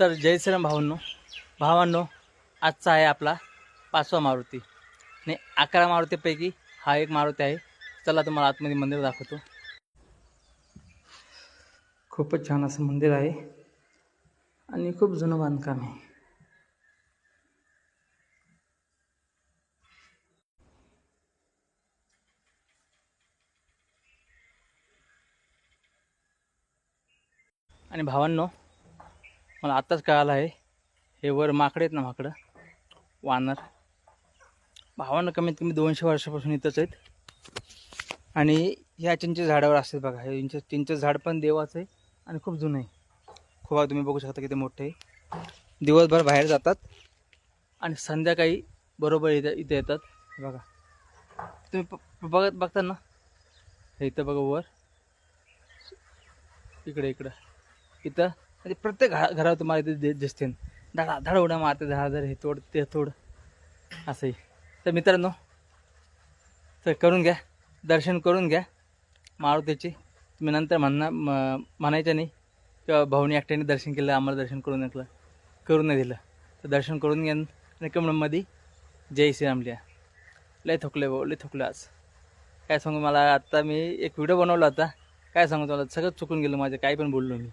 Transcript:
तर जय भावांनो. भावांनो आजचा आहे आपला पाचवा मारुती. आणि अकरा मारुतीपैकी हा एक मारुती आहे. चला तुम्हाला आतमध्ये मंदिर दाखवतो. खूपच छान असं मंदिर आहे. आणि खूप जुनं बांधकाम आहे. आणि भावांनो मला आत्ताच कळालं आहे. हे वर माकडे आहेत ना माकडं? वानर. भावानं कमीत कमी दोनशे वर्षापासून इथंच आहेत. आणि ह्या चिंचे झाडावर असतात बघा. हे चिंच चिंच झाड पण देवाचं आहे आणि खूप जुनं आहे. खूप तुम्ही बघू शकता किती मोठे आहे. दिवसभर बाहेर जातात आणि संध्याकाळी बरोबर इथं इथे येतात. बघा. तुम्ही बघत बघता ना? हे इथं बघा वर. इकडे इकडं. इथं. म्हणजे प्रत्येक घरा घरावर तुम्हाला इथे दिसते धडा धड उड्या मारते धडा धड हे तोड ते तोड. असंही. तर मित्रांनो तर करून घ्या. दर्शन करून घ्या. मारुतीची. तुम्ही नंतर म्हणणार म्हणायचं नाही. किंवा भाऊनी एकट्याने दर्शन केलं आम्हाला दर्शन करून ऐकलं करून नाही दिलं. तर दर्शन करून घ्या. आणि कमळमध्ये जय श्रीराम लिहा लय थोकले भाऊ लय थोकलं आज. काय सांगू मला आत्ता मी एक व्हिडिओ बनवला होता. काय सांगू तुम्हाला सगळं चुकून गेलं माझं काही पण बोललो मी.